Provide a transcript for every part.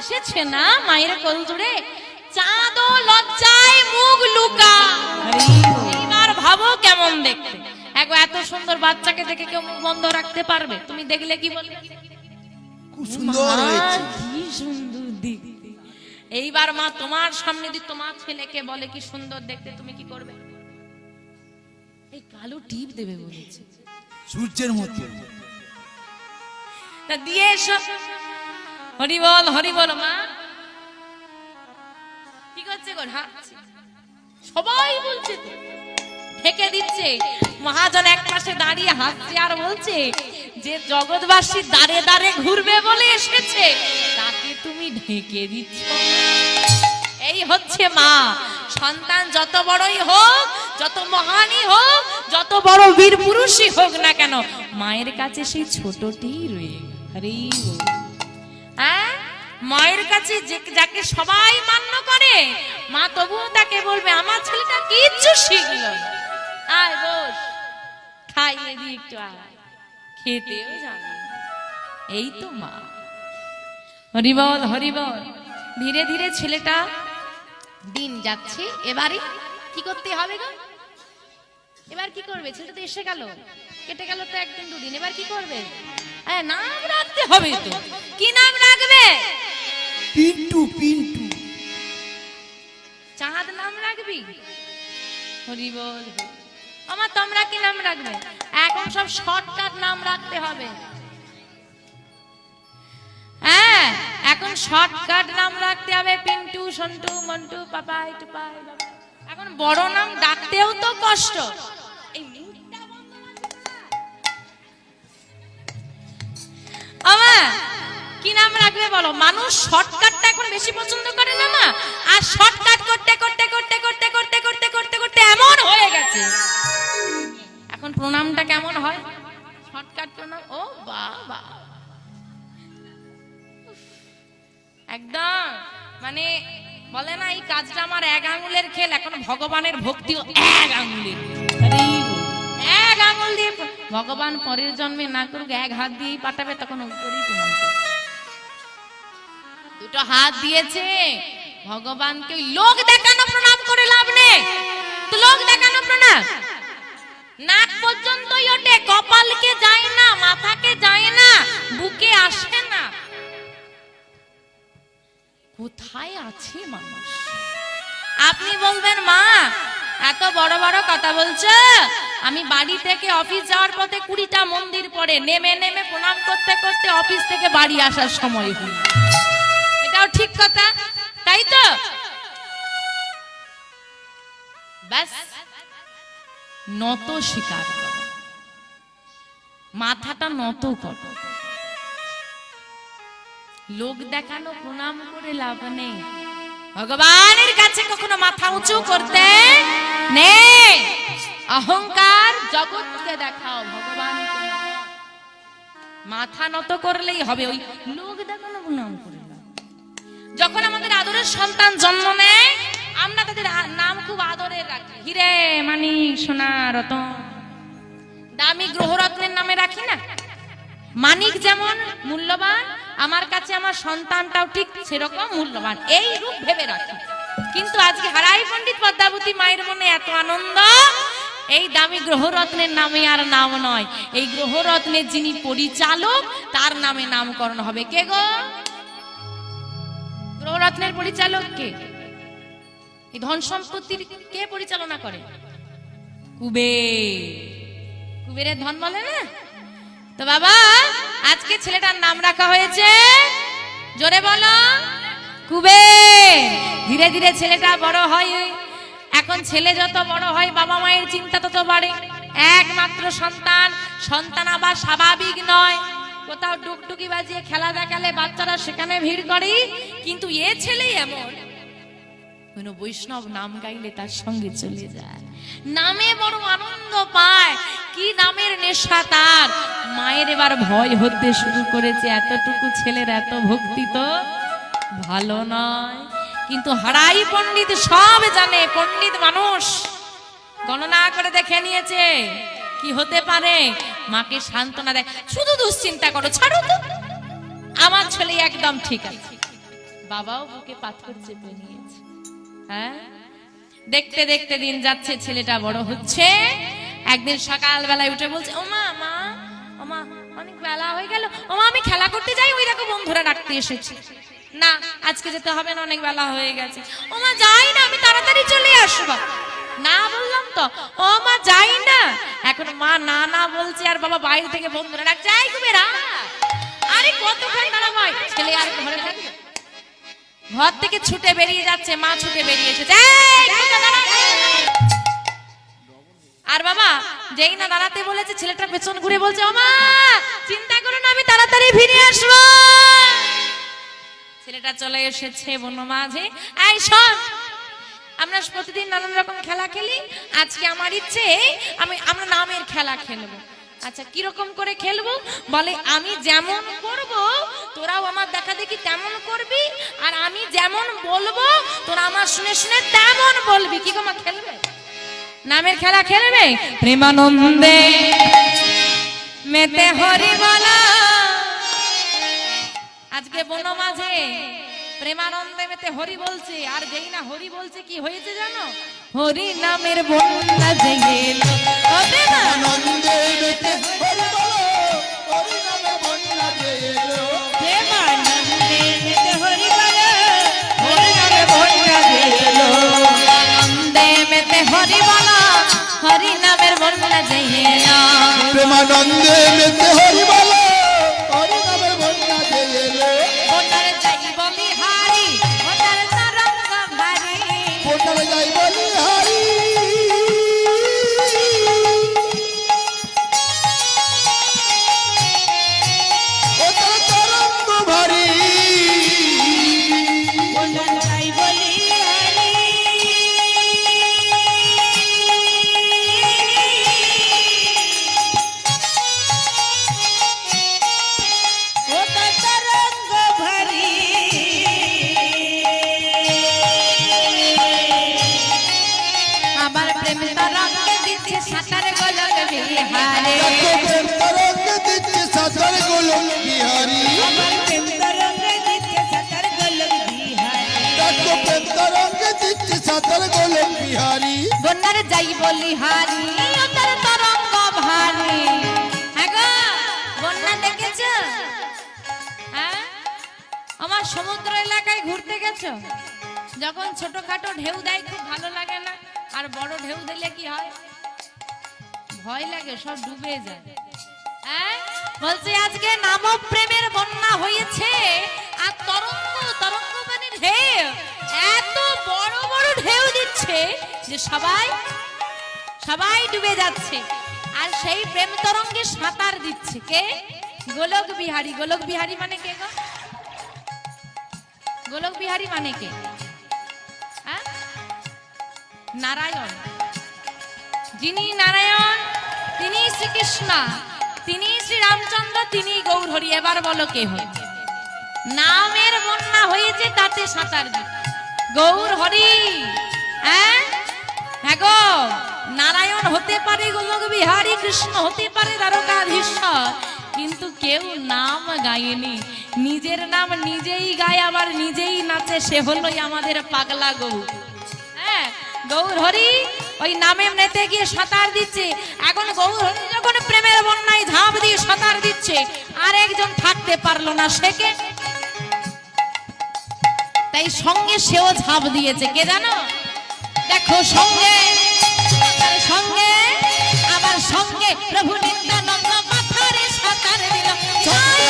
এসেছে না মায়ের কোল জুড়ে? চাঁদও লজ্জায় মুখ লুকা। এইবার ভাবো কেমন দেখতে। একবার এত সুন্দর বাচ্চাকে দেখে কেউ মুখ বন্ধ রাখতে পারবে? তুমি দেখলে কি বলবে? কি সুন্দর দেখতে। এইবার মা তোমার সামনে যদি তোমার ছেলেকে বলে কি সুন্দর দেখতে তুমি কি করবে? এই কালো টিপ দেবে বলেছে। সূর্যের মতো দিয়ে এসো। হরি বল হরি বল, মা। কি করছে গো হাঁটছে সবাই বলছে। ঢেকে দিচ্ছে। মহাজন এক পাশে দাঁড়িয়ে হাসছে আর বলছে যে, জগৎবাসী দাঁড়ে দাঁড়ে ঘুরবে বলে এসেছে। তাকে তুমি ঢেকে দিচ্ছ। এই হচ্ছে মা। সন্তান যত বড়ই হোক, যত মহানই হোক, যত বড় বীর পুরুষই হোক না কেন, মায়ের কাছে সেই ছোটটি রয়ে। হরি মায়ের কাছে যাকে সবাই মান্য করে, মা তবুও তাকে বলবে, আমার ছেলেটা কিচ্ছু শিখলো। আয় বস খাইয়ে দি একটু আয়। খেতেও জানে এই তো মা। হরিবল হরিবল। ধীরে ধীরে ছেলেটা দিন যাচ্ছে। এবারে কি করতে হবে গো? এবার কি করবে? ছেলেটা তো এসে গেল। কেটে গেল তো একদিন দুদিন। এবার কি করবে? হ্যাঁ নাম রাখতে হবে তো। কি নাম রাখবে? পিন্টু পিন্টু। চাঁদ নাম রাখবি? হরি বল। আমার তোমরা কি নাম রাখবে? এখন সব শর্টকাট নাম রাখতে হবে। হ্যাঁ এখন শর্টকাট নাম রাখতে হবে পিন্টু, সন্টু, মন্টু, পাপাই, টুপাই। এখন বড় নাম ডাকতেও তো কষ্ট। বলো, মানুষ শর্টকাটটা এখন বেশি পছন্দ করে না মা? আর শর্টকাট করতে করতে করতে করতে করতে করতে করতে করতে এমন হয়ে গেছে। এখন প্রণামটা কেমন হয়? শর্টকাট প্রণাম? ও বাবা। একদম। মানে বলে না, এই কাজটা আমার এক আঙুলের খেল, এখন ভগবানের ভক্তি এক আঙুলের এক আঙুল দিয়ে ভগবান পরের জন্মে না করুক, এক হাত দিয়ে পাঠাবে, তখন উপরেই প্রণাম। দুটো হাত দিয়েছে। ভগবানকে লোক দেখানো, প্রণাম করে লাভ নেই। লোক দেখানো, প্রণাম। নাক পর্যন্তই ওঠে, কপালকে যায় না, মাথাকে যায় না, বুকে আসে না। কোথায় আছে মানুষ? আপনি বলবেন, মা, এত বড় বড় কথা বলছো? আমি বাড়ি থেকে অফিস যাওয়ার পথে কুড়িটা মন্দির পড়ে। নেমে নেমে প্রণাম করতে করতে অফিস থেকে বাড়ি আসার সময় হল। ঠিক কথা, তাই তো? নত স্বীকার করো মাথাটা নত করো। লোক দেখানো প্রণাম করে লাভ নেই। ভগবানের কাছে কখনো মাথা উঁচু করতে নেই। অহংকার জগৎকে দেখাও ভগবান মাথা নত করলেই হবে। ওই লোক দেখানো প্রণাম করে। যখন আমাদের আদরের সন্তান জন্ম নেয়, আমরা তাদের নাম খুব আদরের রাখি। হিরে মানিক সোনা রতন। দামি গ্রহরত্নের নামে রাখি না? মানিক যেমন মূল্যবান, আমার কাছে আমার সন্তানটাও ঠিক সেরকম মূল্যবান। এই রূপ ভেবে রাখি। কিন্তু আজকে হারাই পণ্ডিত পদ্মাবতী মায়ের মনে এত আনন্দ, এই দামি গ্রহরত্নের নামে আর নাম নয়। এই গ্রহরত্নের যিনি পরিচালক, তার নামে নামকরণ হবে। কে গো? গ্রহরত্নের পরিচালক কে? এই ধন সম্পত্তির কে পরিচালনা করে? কুবের। কুবেরের ধন বলে না? তো বাবা, আজকে ছেলেটার নাম রাখা হয়েছে, জোরে বলো, কুবের। ধীরে ধীরে ছেলেটা বড় হয়। এখন ছেলে যত বড় হয়, বাবা মায়ের চিন্তা তত বাড়ে। একমাত্র সন্তান সন্তান আবার স্বাভাবিক নয়। কোথাও টুকটুকি বাজিয়ে খেলা দেখালে বাচ্চারা সেখানে ভিড় করে, কিন্তু এ ছেলে এমন। কোন বৈষ্ণব নাম গাইলে তার সঙ্গে চলে যায়। নামে বড় আনন্দ পায়, কি নামের নেশা তার? মায়ের এবার ভয় হতে শুরু করেছে, এতটুকু ছেলের এত ভক্তি তো ভালো নয়। কিন্তু হারাই পণ্ডিত সব জানে, পণ্ডিত মানুষ। গণনা করে দেখে নিয়েছে, কি হতে পারে? মাকে সান্ত্বনা দেয়। শুধু দুশ্চিন্তা করো, ছাড়ো তো। আমার ছেলে একদম ঠিক আছে। বাবাও বুকে পাথর চেপে নিয়েছে। হ্যাঁ? দেখতে দেখতে দিন যাচ্ছে, ছেলেটা বড় হচ্ছে। একদিন সকালবেলায় উঠে বলছে, ও মা মা, ও মা, অনেক বেলা হয়ে গেল। ও মা, আমি খেলা করতে যাই? ওই দেখো বন্ধুরা ডাকতে এসেছে। না, আজকে যেতে হবে না, অনেক বেলা হয়ে গেছে। ও মা, যাই না, আমি তাড়াতাড়ি না বলছে, আর বাবা বাইরে থেকে বন্ধুরা ডাকছে আই কুবেরা, আরে কতক্ষণ দাঁড়াবাই ছেলে আর ঘরে থাকবে ঘর থেকে ছুটে বেরিয়ে যাচ্ছে, মা ছুটে বেরিয়ে এসেছে। দাঁড়া। আর বাবা, যেই না দাঁড়াতে বলেছে, ছেলেটা পেছন ঘুরে বলছে, ওমা, চিন্তা করো না, আমি তাড়াতাড়ি ফিরে আসব। ছেলেটা চলে এসেছে বন্য মাঝে। এই, শোন, আমরা প্রতিদিন নানান রকম খেলা খেলি। আজকে আমার ইচ্ছে, আমি, আমরা নামের খেলা খেলব। আচ্ছা কীরকম করে খেলব? বলে, আমি যেমন করব, তোরাও আমার দেখা দেখি তেমন করবি, আর আমি যেমন বলব, তোরা আমার শুনে শুনে তেমন বলবি। কি তোমা খেলবে? নামের খেলা খেলবে? প্রেমানন্দে মেতে হরি বলা। আজকে বন মাঝে প্রেমানন্দে মেতে হরি বলছে আর যেই না হরি বলছে কি হয়েছে জানো হরি নামের বন্যা এলো। মেতে হরি বলো, হরি নামে বন্যা যে এলো। প্রেমানন্দে মেতে হরি বলো, হরি নামে বন্যা জেগে এলো। আনন্দে মেতে হরি বলো, হরি নামের বন্যা জেগে এলো। প্রেমানন্দে মেতে হরি বলো, হ্যাঁ হ্যাঁ? আমার সমুদ্র এলাকায় ঘুরতে গেছো? যখন ছোটখাটো ঢেউ দেয়, খুব ভালো লাগে না। আর বড় ঢেউ দিলে কি হয়? ভয় লাগে, সব ডুবে যায়। হ্যাঁ? বলছে, আজকে নাম প্রেমের বন্যা হয়েছে, আর তরঙ্গ তরঙ্গ মানে ঢেউ এত বড় বড় ঢেউ দিচ্ছে যে সবাই সবাই ডুবে যাচ্ছে। আর সেই প্রেম তরঙ্গে সাঁতার দিচ্ছে। কে? গোলক বিহারী। গোলক বিহারী মানে কে গো? গোলক বিহারী মানে কে? হ্যাঁ? নারায়ণ। যিনি নারায়ণ, তিনি শ্রীকৃষ্ণ, তিনি শ্রীরামচন্দ্র, তিনি গৌরহরি। এবার বলো কে হয়েছে নামের বন্যা হয়েছে তাতে সাঁতার গৌর হরি হ্যাঁ? হ্যাঁ গো? নারায়ণ হতে পারে গোলক বিহারী, কৃষ্ণ হতে পারে দ্বারকাধীশ্বর কিন্তু কেউ নাম গায়নি। নিজের নাম নিজেই গায়, আবার নিজেই নাচে। সে হলোই আমাদের পাগলা গৌর। হ্যাঁ গৌর হরি ওই নামে নেতে গিয়ে সাঁতার দিচ্ছে। এখন গৌর হরি যখন প্রেমের বন্যায় ঝাঁপ দিয়ে সাঁতার দিচ্ছে আর একজন থাকতে পারল না সে কে? তাই সঙ্গে সেও ঝাঁপ দিয়েছে। কে জানো? দেখো সঙ্গে সঙ্গে আবার সঙ্গে প্রভু নিত্যানন্দ মাথারে সাঁতার দিল। জয়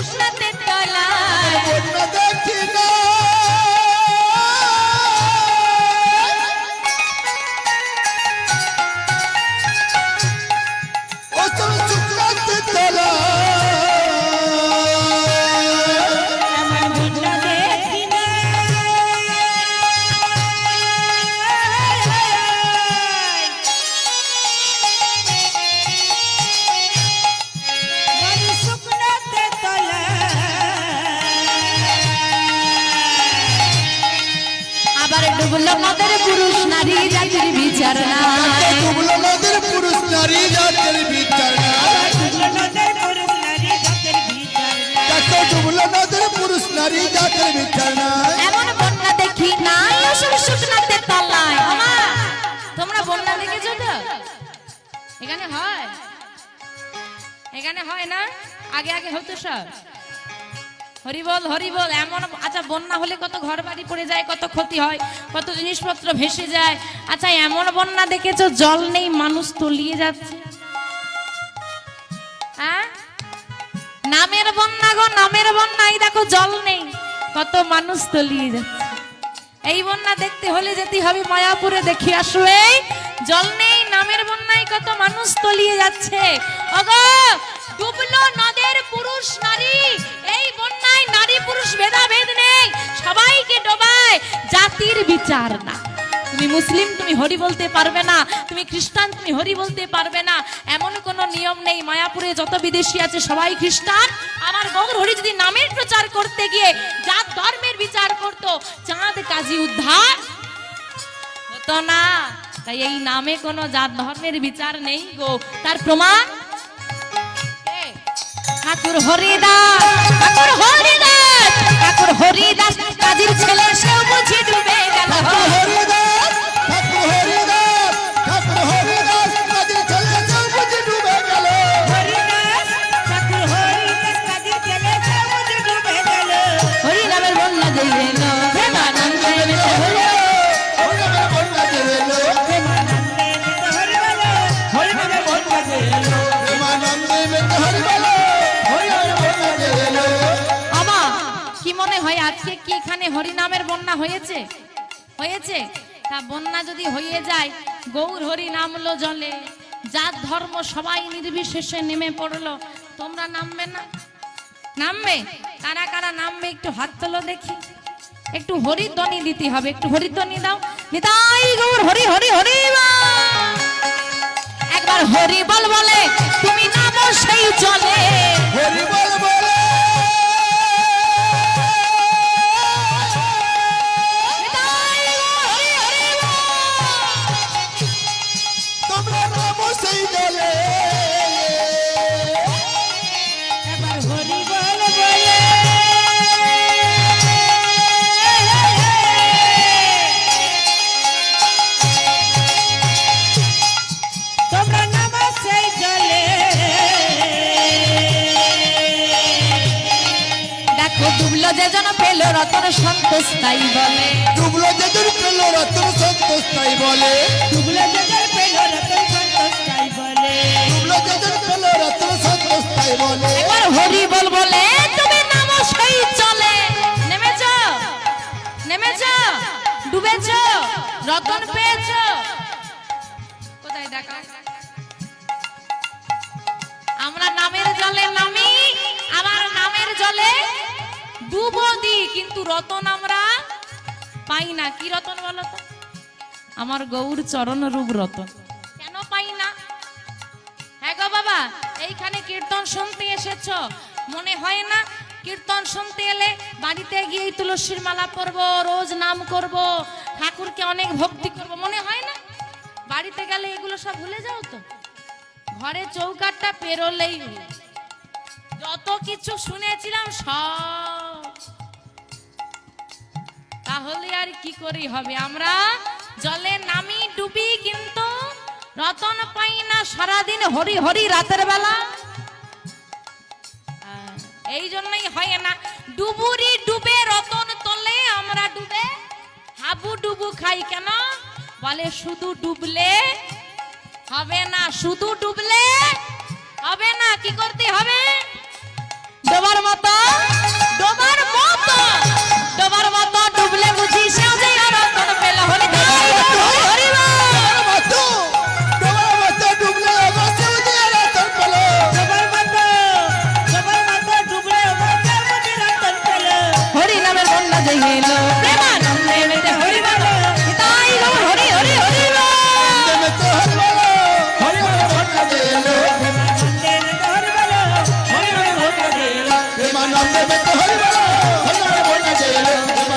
ওসব শুকনাতে তলায় বন্যা দেখি না। ও তোর শুকনাতে তলায়। নদের পুরুষ নারী জাতির বিচার নাই ডুবলো নদের পুরুষ নারী জাতের বিচার নাই নদের পুরুষ নারী জাতের বিচার নাই। দেখো ডুবলো নদের পুরুষ নারী জাতের বিচার নাই এমন বন্যা দেখি নাই অসুর শুকনাতে তলায় তোমরা বন্যা দেখেছ তো? এখানে হয়। এখানে হয় না? আগে আগে হতো সব। হরিবল হরিবল, এমন আচ্ছা বন্যা হলে কত ঘর বাড়ি পড়ে যায়, কত ক্ষতি হয়, কত জিনিসপত্র ভেসে যায়। আচ্ছা এমন বন্যা দেখেছ, জল নেই, মানুষ তলিয়ে যাচ্ছে? হ্যাঁ? নামের বন্যা গো, নামের বন্যা, এই দেখো, জল নেই, কত মানুষ তলিয়ে যাচ্ছে। এই বন্যা দেখতে হলে যেতে হবে মায়াপুরে, দেখে আসো এই, জল নেই, নামের বন্যায় কত মানুষ তলিয়ে যাচ্ছে। ওগো, ডুবলো নদের পুরুষ নারী পুরুষ ভেদাভেদ নেই। সবাইকে ডোবায় জাতির বিচার না। তুমি মুসলিম, তুমি হরি বলতে পারবে না। তুমি খ্রিস্টান, তুমি হরি বলতে পারবে না। এমন নিয়ম নেই। মায়াপুরে যত বিদেশি আছে সবাই খ্রিস্টান। আমার হরি যদি নামের প্রচার করতে গিয়ে ধর্মের বিচার করত, চাঁদ কাজী উদ্ধার হতো না। তাই এই নামে কোনো জাত ধর্মের বিচার নেই গো। তার প্রমাণ? ঠাকুর হরিদাস। ঠাকুর ঠাকুর হরিদাস কাজীর ছেলে সেও বুঝি ডুবে গেল। আজকে কি এখানে হরি নামের বন্যা হয়েছে? হয়েছে? তা বন্যা যদি হয়ে যায়, গৌর হরি নামলো জলে। জাত ধর্ম সবাই নির্বিশেষে নেমে পড়ল। তোমরা নামবে না? নামবে? কারা কারা নামবে একটু হাত তোলো দেখি। একটু হরিধ্বনি দিতে হবে, একটু হরিধ্বনি দাও। নিতাই গৌর, হরি হরি হরি। একবার হরি বল বলে, তুমি নামো সেই চলে হরি বল বলে সন্তোষ তাই বলে। ডুবলো যেদিন পেল রতন সন্তোষ তাই বলে। ডুবলো যেদের পেল রতন সন্তোষ তাই বলে। ডুবলো যেদিন পেল রতন সন্তোষ তাই বলে। একবার হরি বল বলে তুমি নামো সেই চলে। নেমেছ? নেমেছ? ডুবেছ? রতন পেয়েছ? কোথায় দেখা আমরা নামের জলে নামি আমার নামের জলে ডুবো দি কিন্তু রতন আমরা পাই না। কি রতন বলো তো? আমার গৌর চরণ রূপ রতন। কেন পাই না? হ্যাঁ গো বাবা, এইখানে কীর্তন শুনতে এসেছ? মনে হয় না? কীর্তন শুনতে এলে বাড়িতে গিয়ে তুলসীর মালা পরব, রোজ নাম করব, ঠাকুরকে অনেক ভক্তি করব, মনে হয় না? বাড়িতে গেলে এগুলো সব ভুলে যাও তো? ঘরে চৌকাটটা পেরোলেই। যত কিছু শুনেছিলাম সব তাহলে আর কি করি হবে? আমরা জলে নামি ডুবি কিন্তু রতন পাই না সারাদিন হরি হরি রাতের বেলা। এই জন্যই হয় না। ডুবুরি ডুবে রতন তোলে আমরা ডুবে, হাবু ডুবু খাই কেন? বলে শুধু ডুবলে হবে না, শুধু ডুবলে হবে না, কি করতে হবে? ডোবার মতো ডোবার মতো ডোবার মতো নামের বন্যা যে এলো প্রেমানন্দে মেতে হরি বল তাই গৌর হরি হরি হরি বল। নেমেতে হরি বলো হরিনামের বন্যা যে এলো প্রেমানন্দে মেতে হরি বলো হরিনামের বন্যা যে এলো প্রেমানন্দে মেতে হরি বলো হরিনামের বন্যা যে এলো প্রেমানন্দে মেতে হরি বলো হরিনামের বন্যা যে এলো